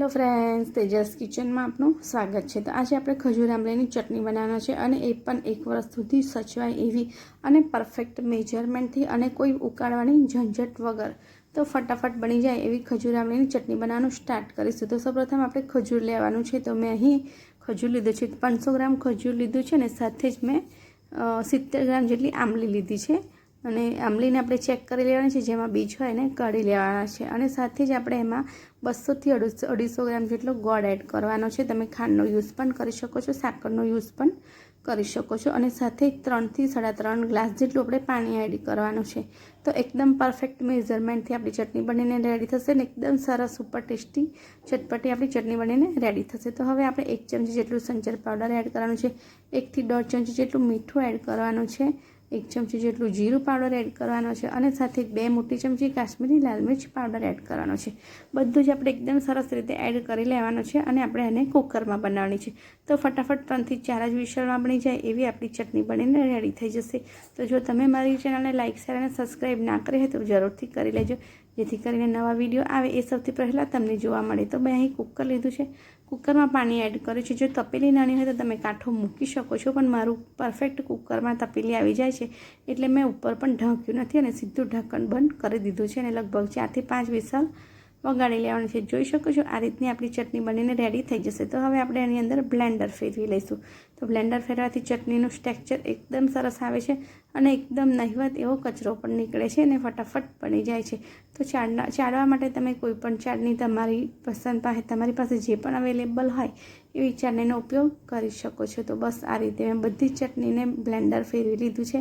Hello friends, Tejas કિચનમાં આપનું સ્વાગત છે. તો આજે આપણે ખજૂર આંબલીની ચટણી બનાવવાના છે અને એ પણ એક વર્ષ સુધી સચવાય એવી અને પરફેક્ટ મેજરમેન્ટથી અને કોઈ ઉકાળવાની ઝંઝટ વગર. તો ફટાફટ બની જાય એવી ખજૂર આંબલીની ચટણી બનાવવાનું સ્ટાર્ટ કરીશું. તો સૌપ્રથમ આપણે ખજૂર લેવાનું છે. તો મેં અહીં ખજૂર લીધું છે. પાંચસો ગ્રામ ખજૂર લીધું છે અને સાથે જ મેં સિત્તેર ગ્રામ જેટલી આંબલી લીધી છે. અને આંબલીને આપણે ચેક કરી લેવાની છે, જેમાં બીજ હોય એને કાઢી લેવાના છે. અને સાથે જ આપણે એમાં બસોથી અઢીસો અઢીસો ગ્રામ જેટલો ગોળ એડ કરવાનો છે. તમે ખાંડનો યુઝ પણ કરી શકો છો, સાકરનો યુઝ પણ કરી શકો છો. અને સાથે ત્રણથી સાડા ત્રણ ગ્લાસ જેટલું આપણે પાણી એડ કરવાનું છે. તો એકદમ પરફેક્ટ મેઝરમેન્ટથી આપણી ચટણી બનીને રેડી થશે ને એકદમ સરસ સુપર ટેસ્ટી ચટપટી આપણી ચટણી બનીને રેડી થશે. તો હવે આપણે એક ચમચી જેટલું સંચર પાવડર એડ કરવાનું છે. એકથી દોઢ ચમચી જેટલું મીઠું એડ કરવાનું છે. એક ચમચી જેટલું જીરું પાવડર એડ કરવાનો છે અને સાથે બે મોટી ચમચી કાશ્મીરી લાલ મિર્ચ પાવડર એડ કરવાનો છે. બધું જ આપણે એકદમ સરસ રીતે એડ કરી લેવાનું છે અને આપણે એને કુકરમાં બનાવવાની છે. તો ફટાફટ ત્રણથી ચાર જ વિશાળમાં બની જાય એવી આપણી ચટણી બનીને રેડી થઈ જશે. તો જો તમે મારી ચેનલને લાઇક શેર અને સબસ્ક્રાઈબ ના કરી હોય તો જરૂરથી કરી લેજો. જેથી કરીને નવા વીડિયો આવે એ સૌથી પહેલાં તમને જોવા મળે. તો મેં અહીં કુકર લીધું છે. કુકરમાં પાણી એડ કર્યું છે. જો તપેલી નાની હોય તો તમે કાંઠો મૂકી શકો છો, પણ મારું પરફેક્ટ કુકરમાં તપેલી આવી જાય છે એટલે મેં ઉપર પણ ઢાંક્યું નથી અને સીધું ઢાંકણ બંધ કરી દીધું છે અને લગભગ ચારથી પાંચ વિસલ વગાડી લેવાનું છે. જોઈ શકો છો, આ રીતની આપણી ચટણી બનીને રેડી થઈ જશે. તો હવે આપણે એની અંદર બ્લેન્ડર ફેરવી લઈશું. તો બ્લેન્ડર ફેરવાથી ચટણીનું સ્ટેક્ચર એકદમ સરસ આવે છે અને એકદમ નહિવત એવો કચરો પણ નીકળે છે અને ફટાફટ બની જાય છે. તો ચાળના, ચાળવા માટે તમે કોઈ પણ ચાળણી તમારી પસંદ પાસે, તમારી પાસે જે પણ અવેલેબલ હોય એવી ચાળણીનો ઉપયોગ કરી શકો છો. તો બસ આ રીતે મેં બધી ચટણીને બ્લેન્ડર ફેરવી લીધું છે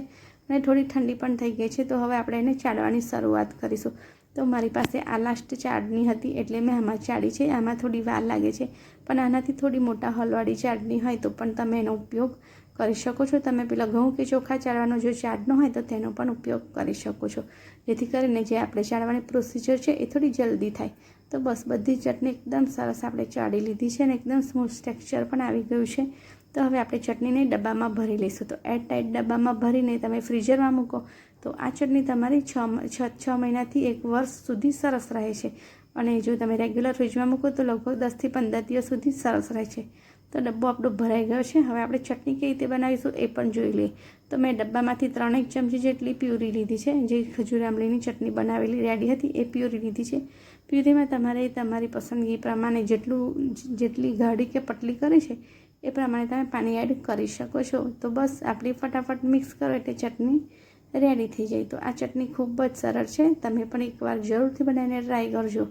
અને થોડી ઠંડી પણ થઈ ગઈ છે. તો હવે આપણે એને ચાળવાની શરૂઆત કરીશું. તો મારી પાસે આ લાસ્ટ ચાડની હતી એટલે મેં આમાં ચાળી છે. આમાં થોડી વાર લાગે છે. પણ આનાથી થોડી મોટા હલવાળી ચાડની હોય તો પણ તમે એનો ઉપયોગ કરી શકો છો. તમે પેલા ઘઉં કે ચોખા ચાળવાનો જો ચાડનો હોય તો તેનો પણ ઉપયોગ કરી શકો છો. જેથી કરીને જે આપણે ચાળવાની પ્રોસિજર છે એ થોડી જલ્દી થાય. તો બસ બધી ચટણી એકદમ સરસ આપણે ચાળી લીધી છે અને એકદમ સ્મૂથ ટેક્સચર પણ આવી ગયું છે. તો હવે આપણે ચટણીને ડબ્બામાં ભરી લઈશું. તો એર ટાઈટ ડબ્બામાં ભરીને તમે ફ્રીઝરમાં મૂકો. તો આ ચટણી તમારી છ છ મહિનાથી એક વર્ષ સુધી સરસ રહે છે. અને જો તમે રેગ્યુલર ફ્રીજમાં મૂકો તો લગભગ દસથી પંદર દિવસ સુધી સરસ રહે છે. તો ડબ્બો આપણો ભરાઈ ગયો છે. હવે આપણે ચટણી કેવી રીતે બનાવીશું એ પણ જોઈ લઈએ. તો મેં ડબ્બામાંથી ત્રણેક ચમચી જેટલી પ્યુરી લીધી છે. જે ખજૂર આંબલીની ચટણી બનાવેલી રેડી હતી એ પ્યુરી લીધી છે. પ્યુરીમાં તમારે તમારી પસંદગી પ્રમાણે જેટલું, જેટલી ગાઢી કે પટલી કરી છે એ પ્રમાણે તમે પાણી એડ કરી શકો છો. તો બસ આપણી ફટાફટ મિક્સ કરો એટલે ચટણી રેડી થઈ જાય. તો આ ચટણી ખૂબ જ સરળ છે. તમે પણ એકવાર જરૂરથી બનાવીને ટ્રાય કરજો.